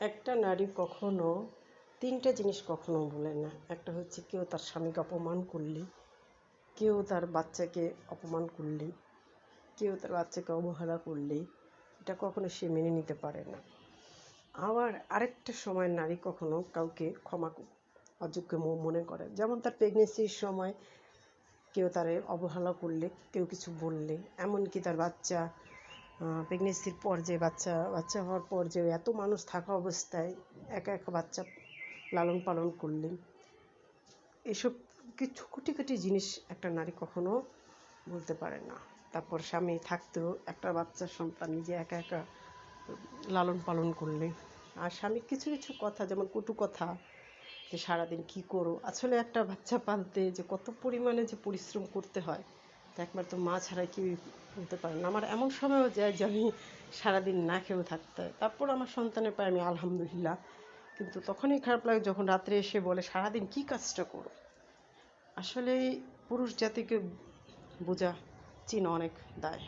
একটা নারী কখনো, তিনটা জিনিস কখনো ভোলে না। একটা হচ্ছে কেউ তার স্বামীকে অপমান করলে, কেউ তার বাচ্চাকে অপমান করলে, কেউ তার বাচ্চাকে অবহেলা করলে, এটা কখনো সে মেনে নিতে পারে না। আবার আরেকটা সময় নারী কখনো কাউকে ক্ষমা অযোগ্য মনে করে। যেমন তার প্রেগনেন্সির সময় কেউ তারে অবহেলা করলে, কেউ কিছু বললে, এমনকি তার বাচ্চা প্রেগনেন্সির পর যে বাচ্চা বাচ্চা হওয়ার পর যে এত মানুষ থাকা অবস্থায় একা একা বাচ্চা লালন পালন করলেন, এসব কিছু খুঁটি খুঁটি জিনিস একটা নারী কখনো বলতে পারে না। তারপর স্বামী থাকতেও একটা বাচ্চা সন্তান নিজে একা একা লালন পালন করলে আর স্বামীর কিছু কিছু কথা, যেমন কটু কথা, যে সারাদিন কী করো? আসলে একটা বাচ্চা পালতে যে কত পরিমাণে যে পরিশ্রম করতে হয় একবার তো মা ছাড়া কেউ বলতে পারে না। আমার এমন সময়ও যায় যে আমি সারাদিন না খেয়েও থাকতে হয়। তারপর আমার সন্তানের পায়ে আমি আলহামদুলিল্লাহ। কিন্তু তখনই খারাপ লাগে যখন রাত্রে এসে বলে, সারাদিন কী কাজটা করো? আসলে পুরুষ জাতিকে বোঝা চীন অনেক দায়।